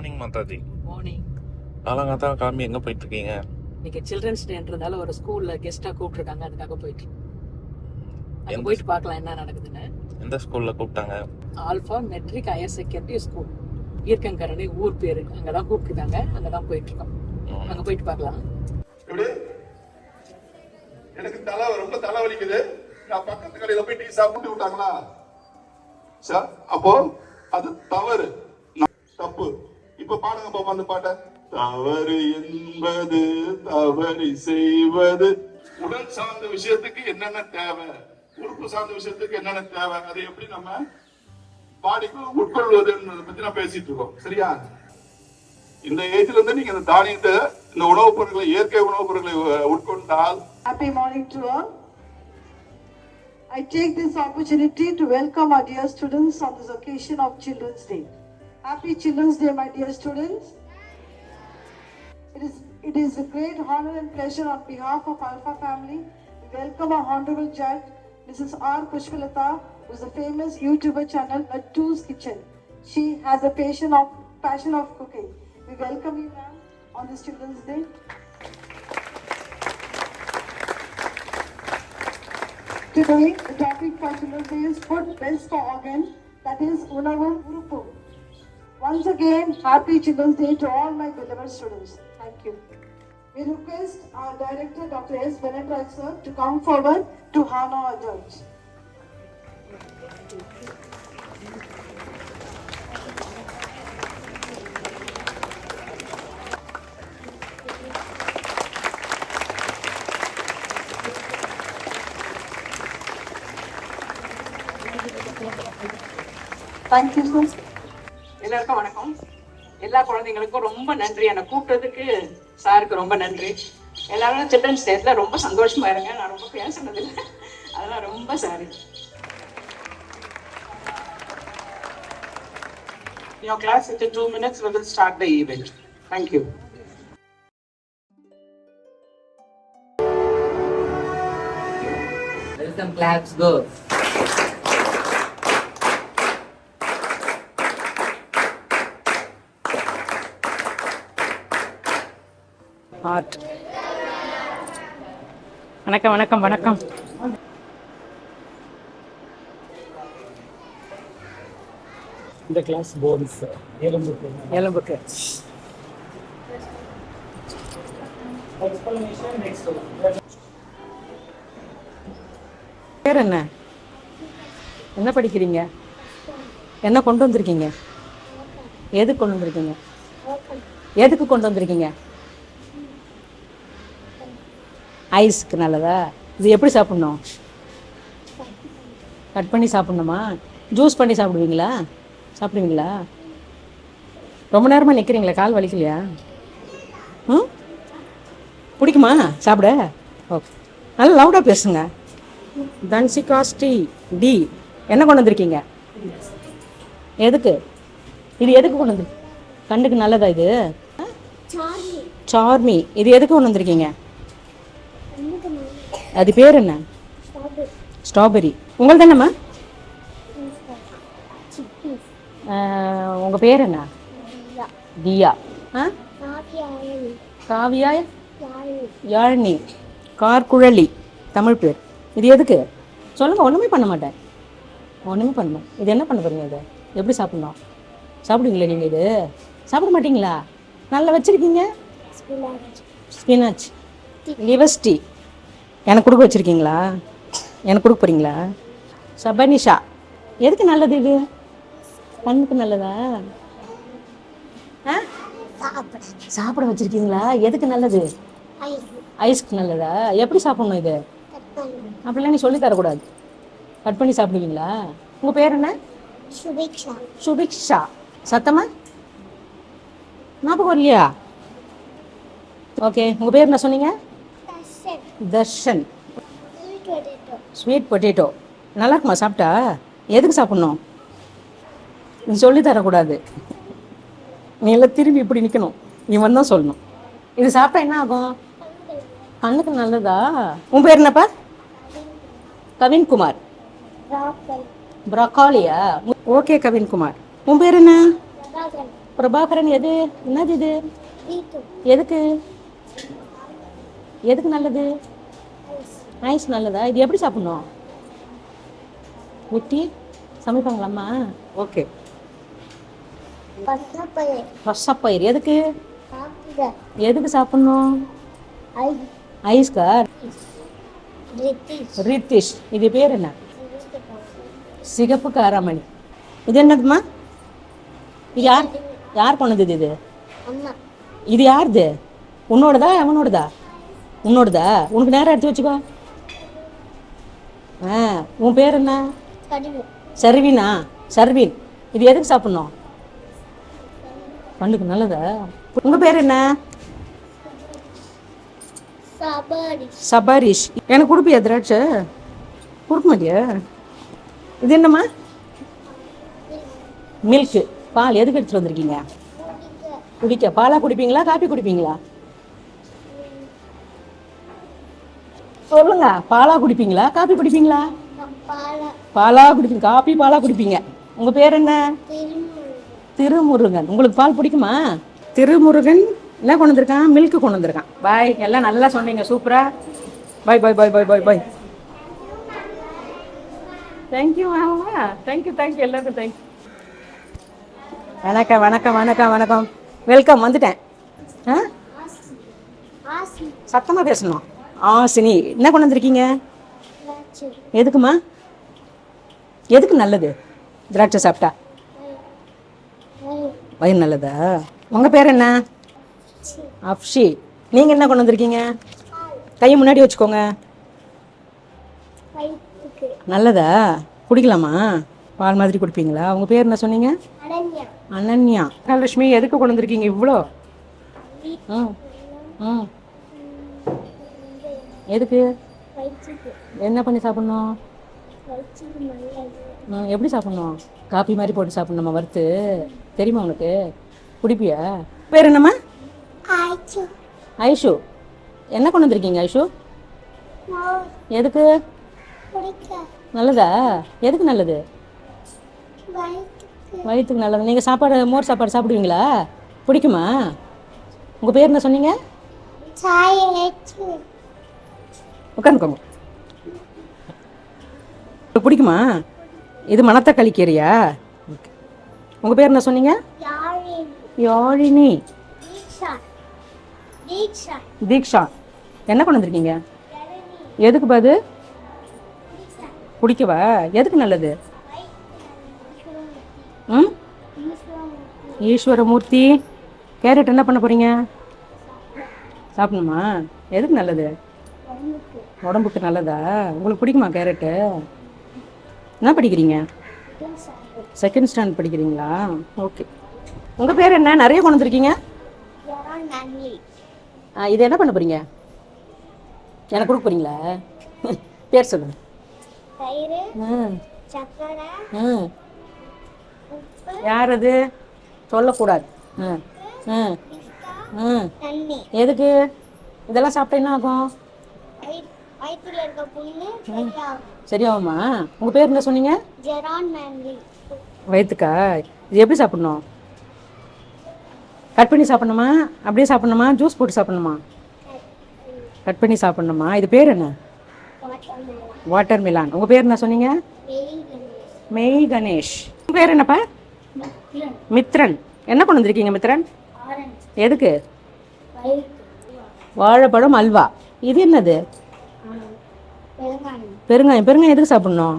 Morning Mataji morning காலங்காத்தால கிளம்பி எங்க போயிட்டு இருக்கீங்க இன்னைக்கு சில்ட்ரன்ஸ் டேன்றதால ஒரு ஸ்கூல்ல கெஸ்டா கூப்பிட்டுருக்காங்க. அதுக்காக போயிட்டு. அங்க போயிட்டு பார்க்கலாம் என்ன நடக்குதுன்னு. எந்த ஸ்கூல்ல கூப்பிட்டாங்க? Alpha Matric Higher Secondary School Eerkkankaranai ஊர் பேரு. அங்கதான் கூப்பிட்டுருக்காங்க. அங்கதான் போயிட்டு இருக்கோம். அங்க போயிட்டு பார்க்கலாம். எனக்கு தலை ரொம்ப தலை வலிக்குது. நான் பக்கத்து கடையில போய் டீ சாப்பிட்டு விட்டாங்களா? சார் அப்போ அது தவறு. தப்பு. இப்ப பாடுங்க பாப்பா அந்த பாட்ட. தவறு என்பது தவறு செய்வது. உடல் சார்ந்த விஷயத்துக்கு என்னென்ன தேவை? உறுப்பு சார்ந்த விஷயத்துக்கு என்னென்ன தேவை? அதை எப்படி நம்ம பாடிக்கு உட்கொள்வதுன்றதை பத்தி நான் பேசிட்டு இருக்கோம். சரியா? இந்த ஏஜ்ல இருந்து நீங்க இந்த தானியத்தை இந்த உணவுப் பொருட்களை இயற்கை உணவுப் பொருட்களை உட்கொண்டால் happy morning to all. I take this opportunity to welcome our dear students on this occasion of Children's Day. Happy Children's Day, my dear students. It is, it is a great honor and pleasure on behalf of Alpha family. We welcome our honorable judge, Mrs. R. Pushpalata, who is a famous YouTuber channel, Lattu's Kitchen. She has a passion of passion of cooking. We welcome you, ma'am, on this Children's Day. Today, the topic for Children's Day is food best for organ, that is Unavum Urupu. Once again, happy Children's Day to all my beloved students. Thank you. We request our director, Dr. S. Bennett sir, to come forward to honor our. Thank you, sir. எல்லாருக்கும் வணக்கம். எல்லா குழந்தைங்களுக்கும் ரொம்ப நன்றி. என்னை கூப்பிட்டதுக்கு சாருக்கு ரொம்ப நன்றி. எல்லாரும் சில்ட்ரன்ஸ் டேஸ்ல ரொம்ப சந்தோஷமா இருங்க. நான் ரொம்ப பேசுனதில்லை அதெல்லாம் ரொம்ப sorry Your class, within two minutes, we will start the event. Thank you. Welcome class go வணக்கம் வணக்கம் வணக்கம். இந்த கிளாஸ் போர்ட்ஸ் எலும்புக்கு எலும்புக்கு பேர் என்ன? என்ன படிக்கிறீங்க? என்ன கொண்டு வந்திருக்கீங்க? எதுக்கு கொண்டு வந்திருக்கீங்க? எதுக்கு கொண்டு வந்திருக்கீங்க? ஐஸ்க்கு நல்லதா? இது எப்படி சாப்பிடணும்? கட் பண்ணி சாப்பிடணுமா? ஜூஸ் பண்ணி சாப்பிடுவீங்களா? சாப்பிடுவீங்களா? ரொம்ப நேரமாக நிற்கிறீங்களா கால் வலிக்கலையா? ம் பிடிக்குமா? சாப்பிட? ஓகே. நல்லா லவுடாக பேசுங்க. தன்சிகாஸ்டி டி என்ன கொண்டு வந்திருக்கீங்க? எதுக்கு? இது எதுக்கு கொண்டு வந்து கண்ணுக்கு நல்லதா இது? சார்மி இது எதுக்கு கொண்டு வந்திருக்கீங்க? அது பேர் என்ன? ஸ்ட்ராபெரி. உங்கள் தானேம்மா உங்கள் பேர் என்ன? தியா. ஆ? காவியா யாழினி. கார்குழலி. தமிழ் பேர். இது எதுக்கு? சொல்லுங்க ஒன்றுமே பண்ண மாட்டேன். ஒன்றுமே பண்ண மாட்டேன். இது என்ன பண்ண போறீங்க இது? எப்படி சாப்பிடணும்? சாப்பிடுவீங்களா நீங்கள் இது? சாப்பிட மாட்டீங்களா? நல்லா வச்சுருக்கீங்க? ஸ்பினாச் லிவஸ் டீ எனக்கு கொடுக்க வச்சுருக்கீங்களா? எனக்கு கொடுக்க போகிறீங்களா சபனிஷா எதுக்கு நல்லது இது? கண்ணுக்கு நல்லதா? ஆ? சாப்பிட வச்சிருக்கீங்களா? எதுக்கு நல்லது? ஐஸ்க்கு நல்லதா? எப்படி சாப்பிடணும் இது? அப்படிலாம் நீ சொல்லி தரக்கூடாது. கட் பண்ணி சாப்பிடுவீங்களா? உங்க பேர் என்ன? சுபிக்ஷா. சத்தமா? ஞாபகம் இல்லையா ஓகே உங்க பேர் என்ன சொன்னீங்க? தர்ஷன். ஸ்வீட் பொட்டேட்டோ நல்லா இருக்குமா சாப்பிட்டா? எதுக்கு சாப்பிடணும்? நீ சொல்லி தரக்கூடாது. நீ எல்லாம் திரும்பி இப்படி நிற்கணும் நீ தான் சொல்லணும். இது சாப்பிட்டா என்ன ஆகும்? கண்ணுக்கு நல்லதா? உன் பேர் என்னப்பா? கவின்குமார். ப்ரொக்காலியா ஓகே கவின்குமார். உன் பேர் என்ன? பிரபாகரன். எது? என்னது இது? எதுக்கு? எதுக்கு நல்லது? ஐஸ் நல்லதா? இது எப்படி சாப்பிடணும்? ஊற்றி சமைப்பாங்களாம்மா? ஓகே. ரசப்பயிர் எதுக்கு? எதுக்கு சாப்பிடணும்? ஐஸ்கா ரித்திஷ். இது பேர் என்ன? சிகப்பு காராமணி. இது என்னதுமா இது யார்? யார் கொண்டது இது? இது யாருது? உன்னோடதா அவனோடதா? உன்னோடதா? உனக்கு நேரம் எடுத்து வச்சுக்கோ. ஆ உன் பேர் என்ன? சர்வீனா. சர்வீன்? இது எதுக்கு சாப்பிடணும்? பண்டுக்கு நல்லதா? உங்க பேர் என்ன? சபாரிஷ். எனக்கு கொடுப்பியா திராட்சை? கொடுக்க மாட்டியா இது என்னம்மா? மில்க்கு. பால் எதுக்கு எடுத்துட்டு வந்திருக்கீங்க? குடிக்க. பாலா குடிப்பீங்களா? காப்பி குடிப்பீங்களா? சொல்லுங்க பாலா குடிப்பீங்களா? காப்பி குடிப்பீங்களா? பாலா. குடிப்பீங்க. காப்பி பாலா குடிப்பீங்க. உங்க பேர் என்ன? திருமுருகன். உங்களுக்கு பால் பிடிக்குமா? திருமுருகன். என்ன கொண்டு வந்திருக்கான்? மில்க் கொண்டு வந்திருக்கான். பாய் எல்லாம் நல்லா சொன்னீங்க. சூப்பரா bye bye bye bye bye bye thank you thank you thank you எல்லாருக்கும் தேங்க்யூ வணக்கம் வணக்கம் வணக்கம் வணக்கம். வெல்கம் வந்துட்டேன். ஆ? சத்தமாக பேசணும். ஆசினி என்ன கொண்டு வந்திருக்கீங்க? எதுக்குமா எதுக்கு நல்லது? திராட்சை சாப்பிட்டா? வயிறு நல்லதா? உங்கள் பேர் என்ன? அப்ஷி நீங்கள் என்ன கொண்டு வந்திருக்கீங்க? கையை முன்னாடி வச்சுக்கோங்க. நல்லதா? குடிக்கலாமா? பால் மாதிரி குடிப்பீங்களா? உங்கள் பேர் என்ன சொன்னீங்க? அனன்யா. லட்சுமி எதுக்கு கொண்டு வந்திருக்கீங்க இவ்வளோ ம். ம். எதுக்கு? என்ன பண்ணி சாப்பிட்ணும்? எப்படி சாப்பிட்ணும்? காப்பி மாதிரி போட்டு சாப்பிட்ணுமா வறுத்து? தெரியுமா உனக்கு? குடிப்பியா? பேர் என்னம்மா? ஐஷு என்ன கொண்டு வந்திருக்கீங்க ஐஷு எதுக்கு? நல்லதா? எதுக்கு நல்லது? வயிற்றுக்கு. நல்லது. நீங்கள் சாப்பாடு மோர் சாப்பாடு சாப்பிடுவீங்களா? பிடிக்குமா? உங்கள் பேர் என்ன சொன்னீங்க? உட்காந்துக்கோங்க உங்களுக்கு பிடிக்குமா? இது மணத்தக்காளி கீரையா? உங்கள் பேர் என்ன சொன்னீங்க? யாழினி. தீக்ஷா. என்ன கொண்டு வந்திருக்கீங்க? எதுக்கு பாது குடிக்கவா எதுக்கு நல்லது? ம்? ஈஸ்வரமூர்த்தி. கேரட் என்ன பண்ண போறீங்க? சாப்பிடணுமா? எதுக்கு நல்லது? உடம்புக்கு நல்லதா? உங்களுக்கு பிடிக்குமா கேரட்டு? என்ன படிக்கிறீங்க? செகண்ட் ஸ்டாண்டர்ட் படிக்கிறீங்களா? ஓகே உங்கள் பேர் என்ன? நிறைய கொண்டு வந்துருக்கீங்க. ஆ இது என்ன பண்ண போகிறீங்க எனக்கு கொடுக்க போகிறீங்களா பேர் சொல்லுங்க. ம் ம் யார் அது சொல்லக்கூடாது. ம் ம் ம் எதுக்கு? இதெல்லாம் சாப்பிட்டா என்ன ஆகும்? வயிற்றுல இருக்க புண்ணு சரியாகுமா? உங்கள் பேர் என்ன சொன்னீங்க? ஜெரான் வயிற்றுக்கா இது எப்படி சாப்பிடணும்? கட் பண்ணி சாப்பிடணுமா? அப்படியே சாப்பிடணுமா? ஜூஸ் போட்டு சாப்பிடணுமா? கட் பண்ணி சாப்பிடணுமா? இது பேர் என்ன? Watermelon. உங்கள் பேர் என்ன சொன்னீங்க? மெய் கணேஷ். உங்கள் பேர் என்னப்பா? மித்ரன். என்ன கொண்டு வந்திருக்கீங்க மித்ரன்? எதுக்கு? வாழைப்பழம் அல்வா. இது என்னது? பெருங்காயம். பெருங்காயம் எதுக்கு சாப்பிடணும்?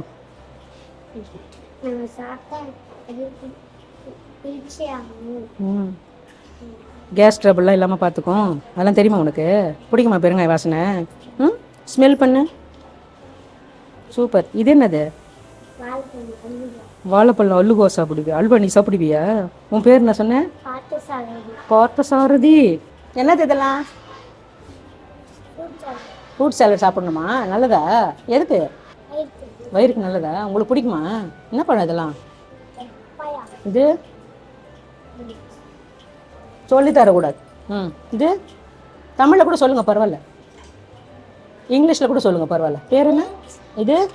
கேஸ் ட்ரபிள்லாம் இல்லாமல் பார்த்துக்கும் அதெல்லாம் தெரியுமா உனக்கு? பிடிக்குமா பெருங்காய வாசனை? ம்? ஸ்மெல் பண்ணு. சூப்பர். இது என்னது? வாழைப்பழம் அல்லுகோ சாப்பிடுவியா? அல்வா நீ சாப்பிடுவியா? உன் பேர் என்ன சொன்ன? பாட்டு சாகுது பார்த்த சாரதி. என்னது இதெல்லாம்? ஃப்ரூட் சாலட் சாப்பிடணுமா? நல்லதா? எதுக்கு? வயிறுக்கு. நல்லதா? உங்களுக்கு பிடிக்குமா? என்ன பழம் இதெல்லாம்? இது? சொல்லி தரக்கூடாது. ம். இது? தமிழில் கூட சொல்லுங்கள் பரவாயில்ல. இங்கிலீஷில் கூட சொல்லுங்கள் பரவாயில்ல. பேர் என்ன? இது?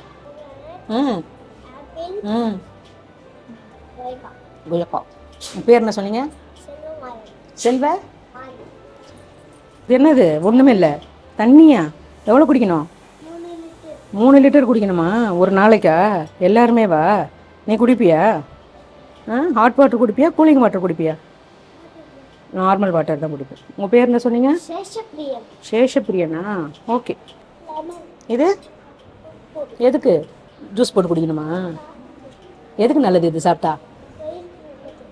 ம். ம். குயப்பா பேர் என்ன சொன்னீங்க? செல்வ? என்னது? ஒன்றுமே இல்லை. தண்ணியா? எவ்வளோ குடிக்கணும்? மூணு லிட்டர் குடிக்கணுமா? ஒரு நாளைக்கா? எல்லாருமே வா. நீ குடிப்பியா? ஆ? ஹாட் வாட்டர் குடிப்பியா? கூலிங் வாட்டர் குடிப்பியா? நார்மல் வாட்டர் தான் குடிப்பேன். உங்கள் பேர் என்ன சொன்னீங்க? சேஷப்பிரியன். ஓகே இது? எதுக்கு? ஜூஸ் போட்டு குடிக்கணுமா? எதுக்கு நல்லது இது சாப்பிட்டா?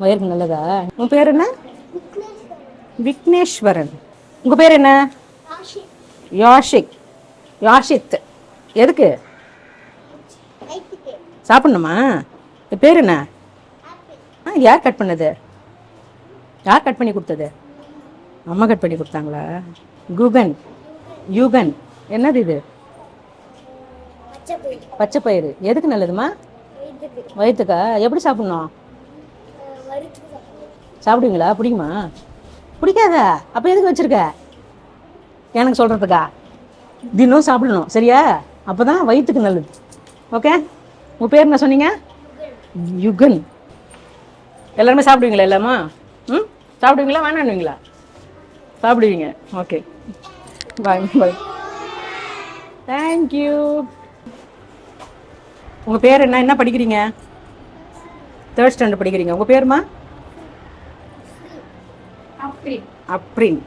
வயிறுக்கு நல்லதா? உன் பேர் என்ன? விக்னேஸ்வரன். உங்கள் பேர் என்ன? யாஷிக். யாஷித். எதுக்கு? சாப்பிட்ணுமா? இது பேர் என்ன? ஆ யார் கட் பண்ணது? யார் கட் பண்ணி கொடுத்தது? அம்மா கட் பண்ணி கொடுத்தாங்களா? குகன். யுகன். என்னது இது? பச்சை பயிறு. எதுக்கு நல்லதுமா? வயிற்றுக்கா? எப்படி சாப்பிட்ணும்? சாப்பிடுவீங்களா? பிடிக்குமா? பிடிக்காதா? அப்போ எதுக்கு வச்சுருக்க? எனக்கு சொல்கிறதுக்கா தினம் சாப்பிடணும் சரியா? அப்போ தான் வயிற்றுக்கு நல்லது. ஓகே உங்கள் பேர் என்ன சொன்னீங்க? யுகன். எல்லாருமே சாப்பிடுவீங்களா எல்லாமா? ம்? சாப்பிடுவீங்களா வேணான்னுவீங்களா? சாப்பிடுவீங்க. ஓகே பாய் பாய் தேங்க்யூ உங்கள் பேர் என்ன என்ன படிக்கிறீங்க? தேர்ட் ஸ்டாண்டர்ட் படிக்கிறீங்க. உங்கள் பேருமா? அப்ரின்.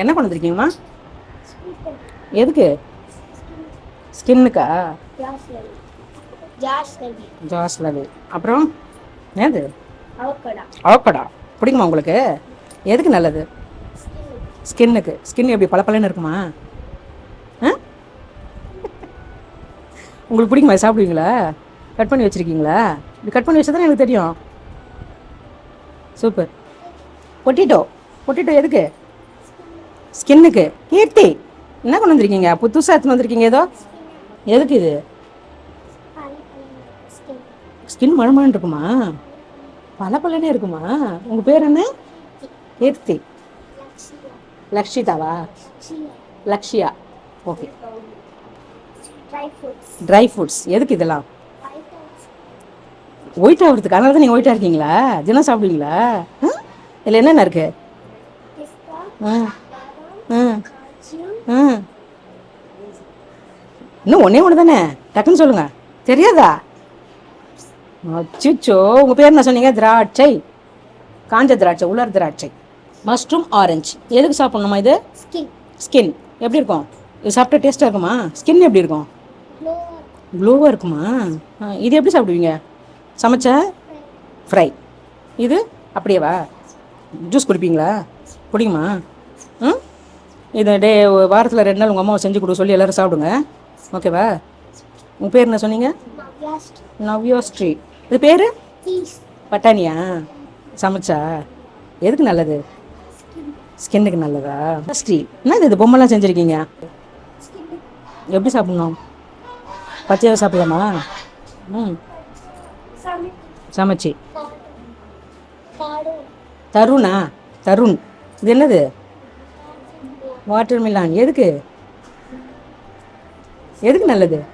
என்ன கொண்டு வந்திருக்கீங்கம்மா? எதுக்கு? ஸ்கின்னுக்கா? ஜாஸ் லவி அப்புறம்? ஏது அவக்கடா. பிடிக்குமா உங்களுக்கு? எதுக்கு நல்லது? ஸ்கின்னுக்கு. ஸ்கின் எப்படி பளபளன்னு இருக்குமா? உங்களுக்கு பிடிக்குமா? சாப்பிடுவீங்களா? கட் பண்ணி வச்சுருக்கீங்களா? இது கட் பண்ணி வச்சா தானே எனக்கு தெரியும். சூப்பர். பொட்டிட்டோ. பொட்டிட்டோ எதுக்கு? ஸ்கின்னுக்கு. கீர்த்தி. என்ன கொண்டு வந்திருக்கீங்க? புதுசாக எடுத்துன்னு வந்திருக்கீங்க ஏதோ? எதுக்கு இது? ஸ்கின் மழமழன்னு இருக்குமா? பல இருக்குமா? உங்கள் பேர் என்ன? கீர்த்தி. லக்ஷிதாவா? லக்ஷியா. ஓகே. ட்ரை ஃப்ரூட்ஸ் எதுக்கு இதெல்லாம்? ஒயிட் ஆகிறதுக்கு. அதனால தான் நீங்கள் ஒயிட்டாக இருக்கீங்களா? தினம் சாப்பிடுவீங்களா? ஆ? இதில் என்னென்ன இருக்குது ஆ. ஆ. ஆ இன்னும் ஒன்றே ஒன்று தானே? டக்குன்னு சொல்லுங்க. தெரியாதா? அச்சிச்சோ உங்கள் பேர் என்ன சொன்னீங்க? திராட்சை. காஞ்ச திராட்சை உலர் திராட்சை. Mushroom orange. எதுக்கு சாப்பிட்ணுமா இது? ஸ்கின் ஸ்கின் எப்படி இருக்கும்? இது சாப்பிட்டா டேஸ்ட்டாக இருக்குமா? ஸ்கின் எப்படி இருக்கும்? க்ளோவாக இருக்குமா. ஆ, இது எப்படி சாப்பிடுவீங்க? சமைச்ச? ஃப்ரை இது அப்படியேவா? ஜூஸ் குடிப்பீங்களா? குடிக்குமா? ம்? இது டே வாரத்தில் ரெண்டு நாள் உங்கள் அம்மாவை செஞ்சு கொடு சொல்லி எல்லோரும் சாப்பிடுங்க. ஓகேவா? உங்கள் பேர் என்ன சொன்னீங்க? நவ்யாஸ்ட் நவ்யோ ஸ்ட்ரீ இது பேர்? பட்டாணியா? சமைச்சா? எதுக்கு நல்லது? ஸ்கின்னுக்கு நல்லதா? ஸ்ரீ என்ன இது? பொம்மைலாம் செஞ்சுருக்கீங்க? எப்படி சாப்பிட்ணும்? பச்சையாக சாப்பிடலாமா? ம். சமைச்சி. தருணா? தருண். இது என்னது? வாட்டர் மிலான் எதுக்கு? எதுக்கு நல்லது?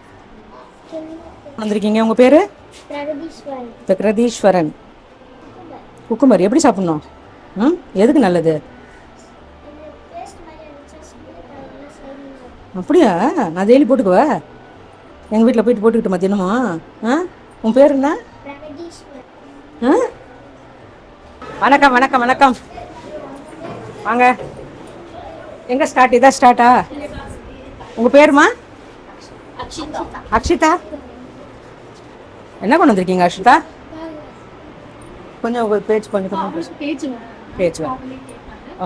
வந்திருக்கீங்க. உங்கள் பேர்? பிரகதீஸ்வரன். குக்குமர் எப்படி சாப்பிட்ணும்? ம்? எதுக்கு நல்லது? அப்படியா? நான் டெய்லி போட்டுக்குவா? எங்கள் வீட்டில் போயிட்டு போட்டுக்கிட்டு மத்தியானமா? ஆ? உன் பேர் என்ன? ஆ? வணக்கம் வணக்கம் வணக்கம். வாங்க. எங்கே ஸ்டார்ட் இதான் ஸ்டார்ட்டா உங்கள் பேருமா? அக்ஷிதா. என்ன கொண்டு வந்திருக்கீங்க அக்ஷிதா? கொஞ்சம் உங்க பேச்சு கொஞ்சம் கொஞ்சம் பேச்சு பேச்சு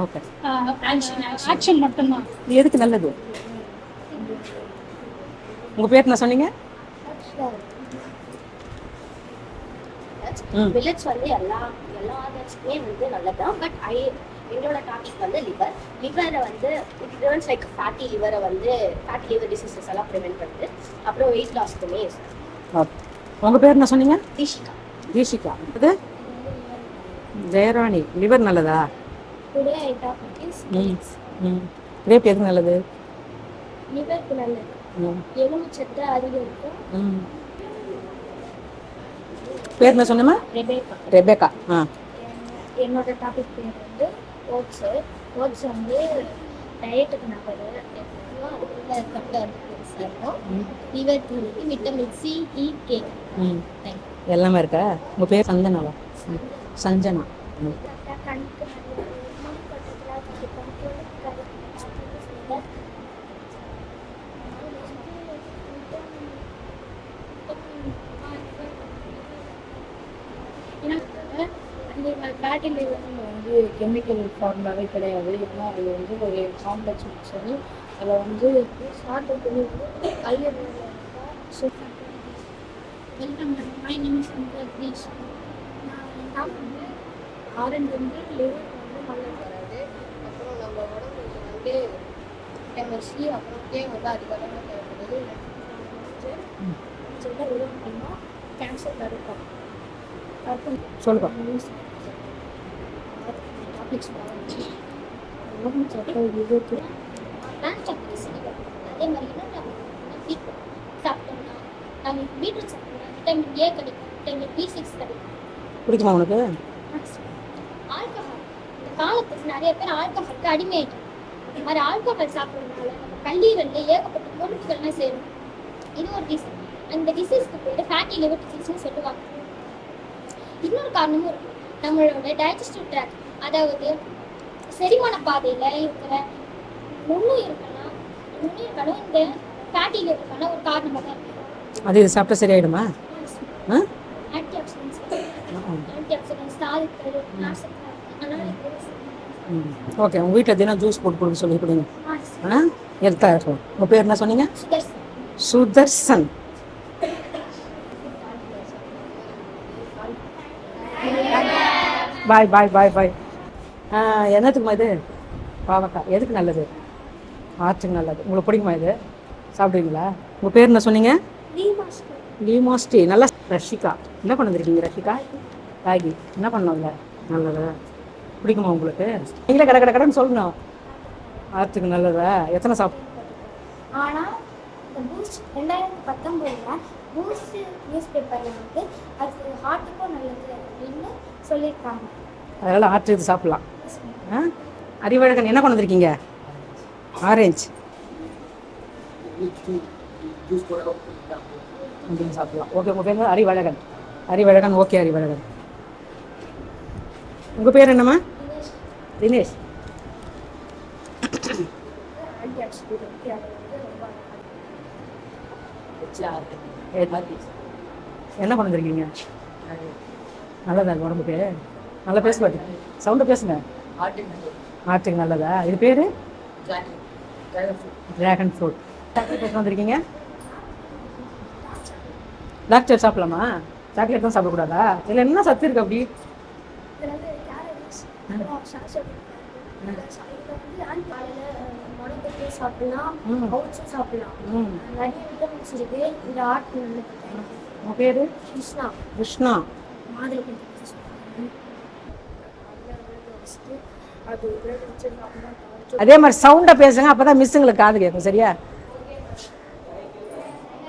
ஓகே. ஆக்ஷன் மட்டும்தான். எதுக்கு நல்லது? உங்கள் பேர் என்ன சொன்னீங்க? ம். மில்லட்ஸ் வந்து எல்லா எல்லா வந்து நல்லதுதான். பட் ஐ எங்களோட டாபிக் வந்து லிவர் லிவரை வந்து இட் ரிவர்ஸ் லைக் ஃபேட்டி லிவரை வந்து ஃபேட்டி லிவர் டிசீசஸ் எல்லாம் ப்ரிவென்ட் பண்ணுது. அப்புறம் வெயிட் லாஸ்க்குமே ஓகே உங்கள் பேர் என்ன சொன்னீங்க? தீஷிகா. தீஷிகா. இது? ஜெயராணி. லிவர் நல்லதா? Today I topic is um um. Grape எதுக்கு நல்லது? லிவருக்கு நல்லது. ம். எலும்பு சத்து அதிகரிக்கும் ம். பேர் என்ன சொன்னமா ரெபேக்கா. ரெபேக்கா. ஆ. என்னோட டாபிக் பேர் வந்து ஓட்ஸு ஓட்ஸ் வந்து டயட்டுக்கு நல்லது அதுக்குள்ள கட்டை பெருசாக இருக்கும் லிவர் தூளுக்கு விட்டமின் சி இ கே ம். எல்லாமே இருக்கா? உங்கள் பேர் சந்தனாவா. சஞ்சனா. ம். கண்ணுக்கு கொட்டத்தில் ஃபேட்டி லிவர் வந்து கெமிக்கல் ஃபார்முலாவே கிடையாது. ஏன்னா அது வந்து ஒரு காம்ப்ளெக்ஸ் மிக்சர் அதில் வந்து சாப்பிட்டு கல்யாணம் welcome my name is Girish நான் வந்து ஆரஞ்சு வந்து லிவர் வந்து நல்லது வராது. அப்புறம் நம்ம உடம்புக்கு வந்து எம்எஸ்சி அப்புறம் கே வந்து அதிகமாக தேவைப்படுது? சொல்ல விதம் அப்படின்னா கேன்சர் தடுக்கும் சொல்லுப்பா அதே மாதிரி சாப்பிட்டோம்னா நம்ம பீட்ரூட் சாப்பிட்டோம்னா விட்டமின் ஏ கிடைக்கும் விட்டமின் பி சிக்ஸ் கிடைக்கும் பிடிக்குமா உனக்கு ஆல்கஹால் இந்த காலத்துக்கு நிறைய பேர் ஆல்கஹாலுக்கு அடிமையாயிட்டாங்க இந்த மாதிரி ஆல்கஹால் சாப்பிட்றதுனால நம்ம கல்லீரல்ல ஏகப்பட்ட கொழுப்புகள்லாம் சேரும் இது ஒரு டிசீஸ் அந்த டிசீஸ்க்கு பேர் ஃபேட்டி லிவர் டிசீஸ்னு சொல்லுவாங்க இன்னொரு காரணமும் இருக்கு. நம்மளோட டைஜஸ்டிவ் ட்ராக் அதாவது செரிமான பாதையில இருக்கிற நுண்ணுயிர்கள்லாம் நுண்ணுயிர்களும் இந்த ஃபேட்டி லிவருக்கான ஒரு காரணமாக தான் இருக்கு. அது இது சாப்பிட்டா சரியாயிடுமா? ஆ? ஆன்டி ஆக்சிடென்ட்ஸ் ஆன்டி ஆக்சிடென்ட்ஸ் தாதுக்கள் ஓகே உங்கள் வீட்டில் தினம் ஜூஸ் போட்டு கொடுக்க சொல்லி கொடுங்க. ஆ, ஆ? எடுத்தா உங்கள் பேர் என்ன சொன்னீங்க? சுதர்சன். சுதர்சன் பாய் பாய் பாய் பாய். என்னத்துக்குமா இது? பாவக்காய். எதுக்கு நல்லது? ஆற்றுக்கு நல்லது. உங்களுக்கு பிடிக்குமா இது? சாப்பிடுவீங்களா? உங்கள் பேர் என்ன சொன்னீங்க. லீமாஸ்டி நல்லா ரஷிகா. என்ன பண்ண வந்திருக்கீங்க ரஷிகா? ராகி. என்ன பண்ணோங்க நல்லது? பிடிக்குமா உங்களுக்கு? நீங்களே கடை கடை கடைன்னு சொல்லணும். ஆற்றுக்கு நல்லதா? எத்தனை சாப்பிட்டு ஆனா இந்த பூஸ்ட் ரெண்டாயிரத்தி பத்தொன்பதுல பூஸ்ட் நியூஸ் பேப்பர்ல வந்து அது ஹார்ட்டுக்கும் நல்லது அப்படின்னு சொல்லியிருக்காங்க. அதனால் ஆற்று இது சாப்பிட்லாம். ஆ? அறிவழகன் என்ன கொண்டு வந்திருக்கீங்க? ஆரஞ்சு. அப்படின்னு சாப்பிடலாம். ஓகே உங்கள் பேர் அறிவழகன் அறிவழகன் ஓகே அறிவழகன் உங்கள் பேர் என்னம்மா? தினேஷ். என்ன கொண்டு வந்திருக்கீங்க? நல்லதா இது உடம்புக்கு? நல்லா பேச மாட்டேங்க சவுண்டை பேசுங்க. ஆட்டுக்கு நல்லதா? இது பேர்? டிராகன் ஃப்ரூட் சாக்லேட் எடுத்து வந்திருக்கீங்க? டாக்டர் சாப்பிடலாமா? சாக்லேட் தான் சாப்பிடக்கூடாதா? இதில் என்ன சத்து இருக்கு அப்படி? இருக்கு. பேர்? கிருஷ்ணா. கிருஷ்ணா. மாதிரி சொல்லுவாங்க அது மாதிரி சவுண்டை பேசுங்க அப்போ தான் மிஸ்ஸுங்களுக்கு காது கேட்கும் சரியா?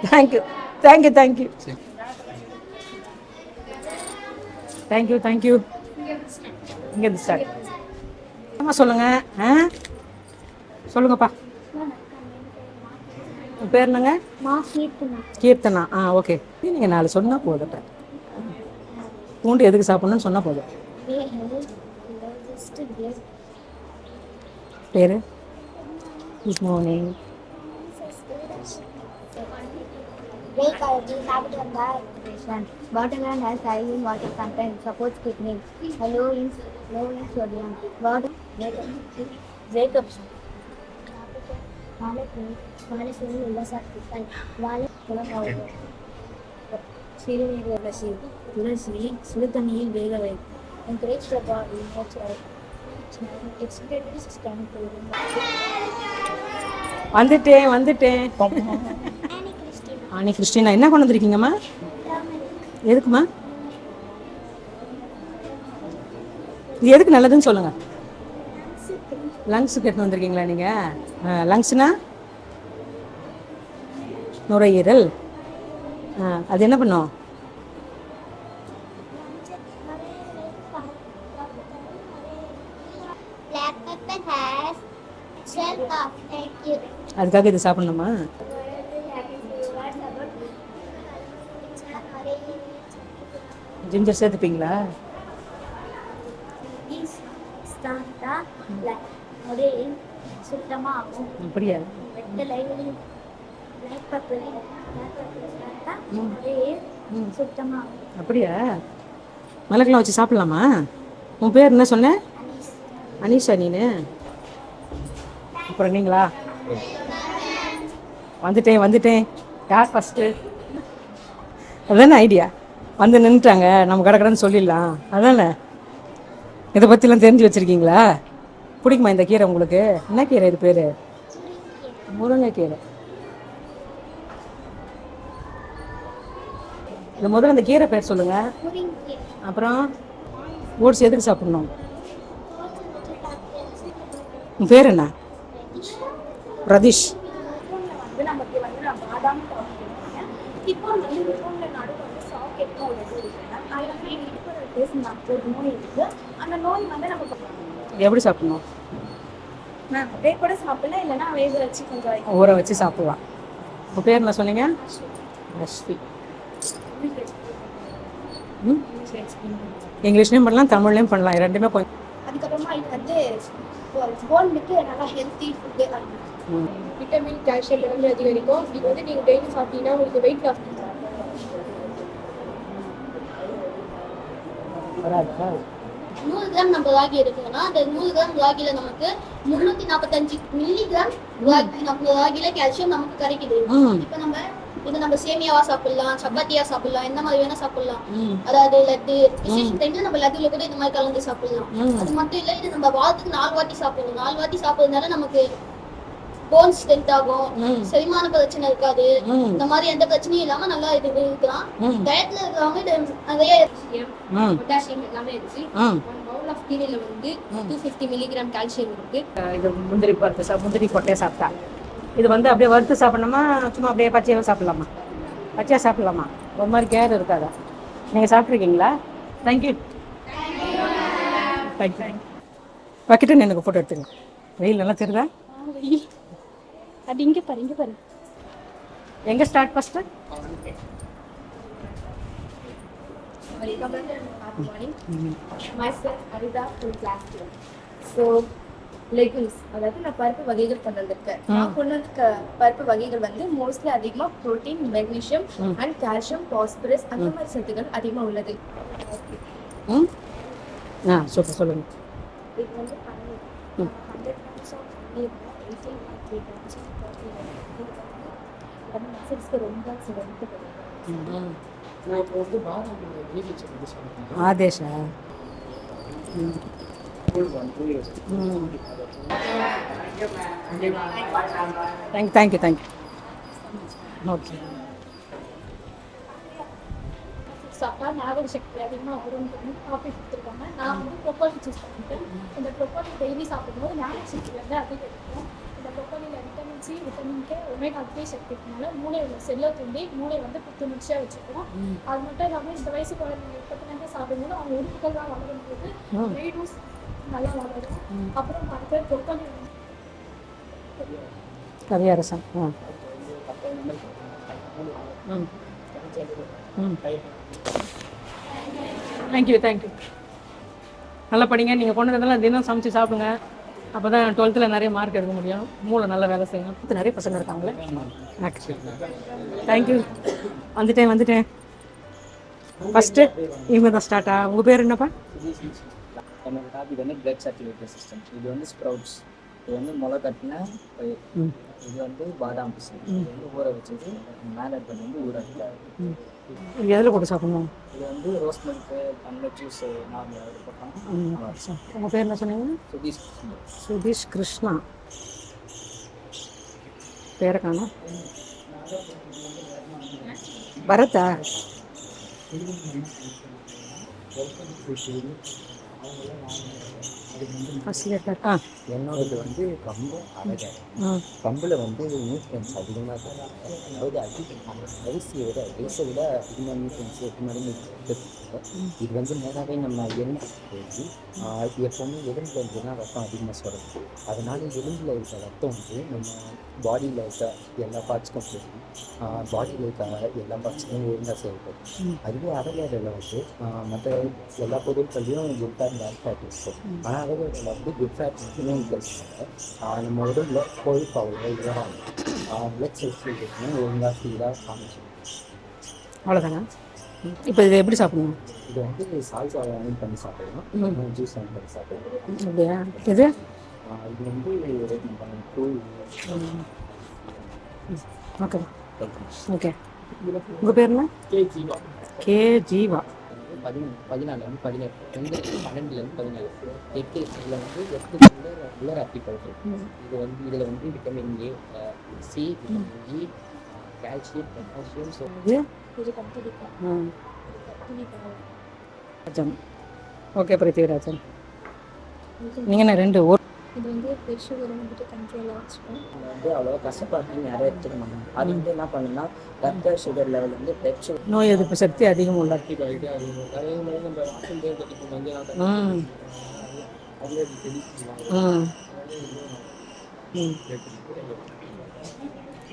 Thank you thank you thank you thank you thank you இங்கே இருந்து ஸ்டார்ட் ஆமாம் சொல்லுங்க ஆ? சொல்லுங்கப்பா. உங்கள் பேர் என்னங்க? கீர்த்தனா. ஆ ஓகே நீங்கள் நாலு சொன்னால் போதும். பூண்டு எதுக்கு சாப்பிட்ணுன்னு சொன்னால் போதும் way health just plus pair good morning Break allergy, habit and dehydration. Watermelon has high in water content, supports kidney. Low in low in sodium. Water vitamin C. Jacobs. வாழைப்பூ வாழைப்பூவில் உள்ள சத்துக்கள் வாழை குணமாகும் சிறுநீர் துளசி துளசி சுடு தண்ணியில் வேக வை. encourage the body natural excretory system to வந்துட்டேன் வந்துட்டேன். ஆனி கிறிஸ்டினா என்ன கொண்டு வந்திருக்கீங்கம்மா எதுக்குமா இது எதுக்கு நல்லதுன்னு சொல்லுங்க. லங்ஸுக்கு எடுத்து வந்திருக்கீங்களா நீங்கள் லங்ஸ்னா நுரையீரல். அது என்ன பண்ணும். அதுக்காக இது சாப்பிடணுமா? ஜிஞ்சர் சேர்த்துப்பீங்களா? அப்படியா? அப்படியா? மிளகுலாம் வச்சு சாப்பிடலாமா? உன் பேர் என்ன சொன்ன? அனீஷா நீனு? அப்புறம் நீங்களா? வந்துட்டேன் வந்துட்டேன். யார் ஃபஸ்ட்டு அதுதானே ஐடியா வந்து நின்றுட்டாங்க நம்ம கடை கடைன்னு சொல்லிடலாம். அதானே? இதை பற்றிலாம் தெரிஞ்சு வச்சுருக்கீங்களா? பிடிக்குமா இந்த கீரை உங்களுக்கு? என்ன கீரை இது பேர்? முருங்கைக்கீரை. இந்த முதல்ல இந்த கீரை பேர் சொல்லுங்கள் முருங்கை அப்புறம் ஓட்ஸ் எதுக்கு சாப்பிடணும்? உன் பேர் என்ன? பிரதீஷ் அந்த எப்படி சாப்பிடணும். ஊற வச்சு சாப்பிடலாம். உங்கள் பேர் என்ன சொன்னீங்க? ரஷ்வி இங்கிலீஷ்லேயும் பண்ணலாம் தமிழ்லேயும் பண்ணலாம். ரெண்டுமே கொஞ்சம் அதுக்கப்புறமா இது வந்து போனுக்கு நல்லா healthy food. Vitamin calcium level அதிகரிக்கும். இது வந்து நீங்கள் டெய்லி சாப்பிட்டீங்கன்னா உங்களுக்கு வெயிட் லாஸ் நூறு கிராம் நம்ம ராகி இருக்குன்னா அந்த நூறு கிராம் ராகில நமக்கு முன்னூத்தி நாற்பத்தஞ்சு மில்லி கிராம் ராகி நம்ம ராகில கால்சியம் நமக்கு கிடைக்குது. இப்ப நம்ம இது நம்ம சேமியாவா சாப்பிடலாம் சப்பாத்தியா சாப்பிடலாம் எந்த மாதிரி வேணா சாப்பிடலாம். அதாவது லட்டு விசேஷ டைம்ல நம்ம லட்டுல கூட இந்த மாதிரி கலந்து சாப்பிடலாம். அது மட்டும் இல்ல இது நம்ம வாரத்துக்கு நாலு வாட்டி சாப்பிடணும். நாலு வாட்டி சாப்பிடுறதுனால நமக்கு போன் ஸ்ட்ரென்த் ஆகும். செரிமான பிரச்சனை இருக்காது. இந்த மாதிரி எந்த பிரச்சனையும் இல்லாம நல்லா இது இருக்கலாம். டயட்ல இருக்கிறவங்க இது நிறைய பொட்டாசியம் எல்லாமே இருக்கு. ஆஃப் கீரையில வந்து டூ ஃபிஃப்டி மில்லிகிராம் கால்சியம் இருக்கு. இது முந்திரி பருப்பு முந்திரி கொட்டையை சாப்பிட்டா. இது வந்து அப்படியே வறுத்து சாப்பிடணுமா? சும்மா அப்படியே பச்சையாக சாப்பிடலாமா? பச்சையாக சாப்பிடலாமா? ஒரு மாதிரி கேர் இருக்காதா? நீங்கள் சாப்பிட்ருக்கீங்களா தேங்க்யூ தேங்க்யூ வைக்கிட்டு எனக்கு ஃபோட்டோ எடுத்துங்க வெயில் நல்லா தெரியுதா? அது இங்க பாரு இங்க பாரு. எங்கே start first good morning. Myself Arida from class 2. So legumes. அதாவது நான் பருப்பு வகைகள் கொண்டு வந்திருக்கேன். நான் கொண்டு வந்த பருப்பு வகைகள் வந்து மோஸ்ட்லி அதிகமா protein magnesium and calcium phosphorus அந்த மாதிரி சத்துக்கள் அதிகமா உள்ளது. ம் ஆ சூப்பர் சொல்லுங்கள் இது வந்து hundred grams of eighteen three grams மசில்ஸ்க்கு ரொம்ப சிறந்து நான் இப்போ வந்து பாதாம் ஆதேஷா thank thank you thank you okay சாப்பிட்டா ஞாபக சக்தி அதிகமாக வரும்னு சொல்லி காஃபி கொடுத்துருக்காங்க. நான் வந்து ப்ரொப்போலி சூஸ் பண்ணிட்டேன். இந்த ப்ரொப்போலி டெய்லி சாப்பிடும்போது ஞாபக சக்தி வந்து அதிகரிக்கும் இந்த ப்ரொப்போலியில் vitamin C vitamin K omega three சக்தி இருக்கனால மூளையோட செல்லை தூண்டி மூளை வந்து புத்துணர்ச்சியாக வச்சுக்கும். அது மட்டும் இல்லாமல் இந்த வயசு குழந்தைங்க இப்போத்துலேருந்து சாப்பிடும்போது அவங்க உறுப்புகள்லாம் வளரும்போது வெயிட்டும் நல்லா வளரும் அப்புறம் கவியரசன். ஆ. ம். ம். தேங்க்யூ தேங்க்யூ நல்லா படிங்க. நீங்கள் கொண்டு வந்ததெல்லாம் தினம் சமைச்சு சாப்பிடுங்க. அப்போ தான் டுவெல்த்தில் நிறைய மார்க் எடுக்க முடியும். மூளை நல்லா வேலை செய்யணும் இப்ப நிறைய பசங்க இருக்காங்களே. தேங்க்யூ வந்துட்டேன் வந்துட்டேன். ஃபஸ்ட்டு இவங்க தான் ஸ்டார்ட்டா உங்கள் பேர் என்னப்பா? என்னோட டாபிக் வந்து பிளட் சர்க்குலேட்டரி சிஸ்டம் இது வந்து ஸ்ப்ரவுட்ஸ் இது வந்து முளை கட்டின பயிர். இது வந்து பாதாம் இது வந்து ஊற வச்சது மேலே இருக்கிறது வந்து ஊற வைக்காது இது எதில் போட்டு சாப்பிடணும்? இது வந்து ரோஸ் மில்க்கு அந்த ஜூஸ் நார்மலாக இது போட்டோம் ம். உங்கள் பேர் என்ன சொன்னீங்க? சுதீஷ் சுதீஷ் கிருஷ்ணா. பேரை காணோம். ஆ não, não, não, não. என்னோடது வந்து கம்பு அழகாக கம்பில் வந்து நியூட்ரியன்ஸ் அதிகமாக இருக்கும் அதாவது அதிக அரிசியை விட ரைஸை விட அதிகமாக நியூட்ரியன்ஸ் எட்டு மடங்கு. இது வந்து நேராகவே நம்ம எலும்பு போய் எப்போவுமே எலும்பில் இருந்துன்னா ரத்தம் அதிகமாக சுரக்கும். அதனால எலும்பில் இருக்க ரத்தம் வந்து நம்ம பாடியில் இருக்க எல்லா பார்ட்ஸ்க்கும் போகும். பாடியில் இருக்க எல்லா பார்ட்ஸ்க்கும் ஒழுங்காக செயல்படும். அதுவே அவகேரில் வந்து மற்ற எல்லா பொருட்களையும் குட் ஃபேட் பேட் ஃபேட் இருக்கும் ஆனால் அவகேரில் வந்து குட் ஃபேட் மட்டுமே இருக்கிறதுனால நம்ம உடம்புல கொழுப்பு அவ்வளோ இதெல்லாம் பிளட் சர்க்குலேஷன் ஒழுங்காக சீராக காமிச்சு அவ்வளோதானா இப்போ இதை எப்படி சாப்பிடணும்? இது வந்து சால்சா வாங்கி பண்ணி சாப்பிடலாம் ஜூஸ் வாங்கி பண்ணி சாப்பிடலாம் அப்படியா? இது இது வந்து நம்ம ஓகே. ஓகே. உங்கள் பேர் என்ன? K Jeeva K Jeeva. பதினொன்று பதினாலுலேருந்து பதினெட்டு ரெண்டு பன்னெண்டுலேருந்து பதினேழு எட்டு இதில் வந்து எட்டு உலர் உலர் அப்பி பவுடர் இது வந்து இதில் வந்து vitamin A C vitamin E calcium potassium so இது? கத்திரிக்காய். ஓகே பிருத்திவிராஜன். நீங்கள் என்ன ரெண்டு இது வந்து பிளட் சுகரை வந்துட்டு கண்ட்ரோலாக வச்சுக்கும் வந்து அவ்வளோ கஷ்டப்பட்டு யாரும் எடுத்துக்க மாட்டாங்க அது வந்து என்ன பண்ணுன்னா ரத்த சுகர் லெவல் வந்து பிளட் சுகர் நோய் எதிர்ப்பு சக்தி அதிகம் உள்ள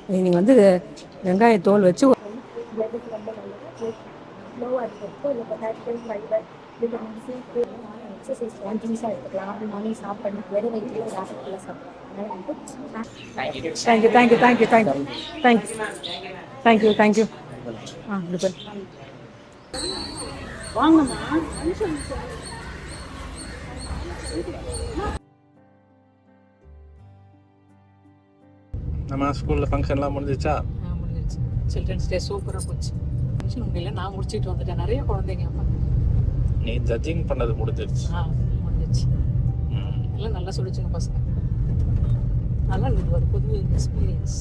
நீங்கள் வந்து வெங்காய தோல் வச்சு பிளட்டுக்கு ரொம்ப நல்லது லோவாக இருக்கிறப்போ இல்லை potassium fiber vitamin C exercise கண்டினியூஸாக எடுத்துக்கலாம். அப்படி மார்னிங் சாப்பிடணும் வெறும் வயிற்றுல ஒரு ஆசைக்குள்ள சாப்பிடலாம் அதனால் வந்து thank you thank you thank you thank you thank you thank you thank you ஆ போய் நம்ம ஸ்கூலில் ஃபங்க்ஷன்லாம் முடிஞ்சிச்சா? முடிஞ்சிருச்சு. சில்ட்ரன்ஸ் டே சூப்பராக போச்சு. ஃபங்க்ஷன் முடியல. நான் முடிச்சுட்டு வந்துட்டேன். நிறைய குழந்தைங்க அப்போ. நீ ஜட்ஜிங் பண்ணது முடிஞ்சிருச்சு. முடிஞ்சிருச்சு. எல்லாம் நல்லா சொல்லிச்சுங்க பசங்க. நல்லா இருந்தது ஒரு புது எக்ஸ்பீரியன்ஸ்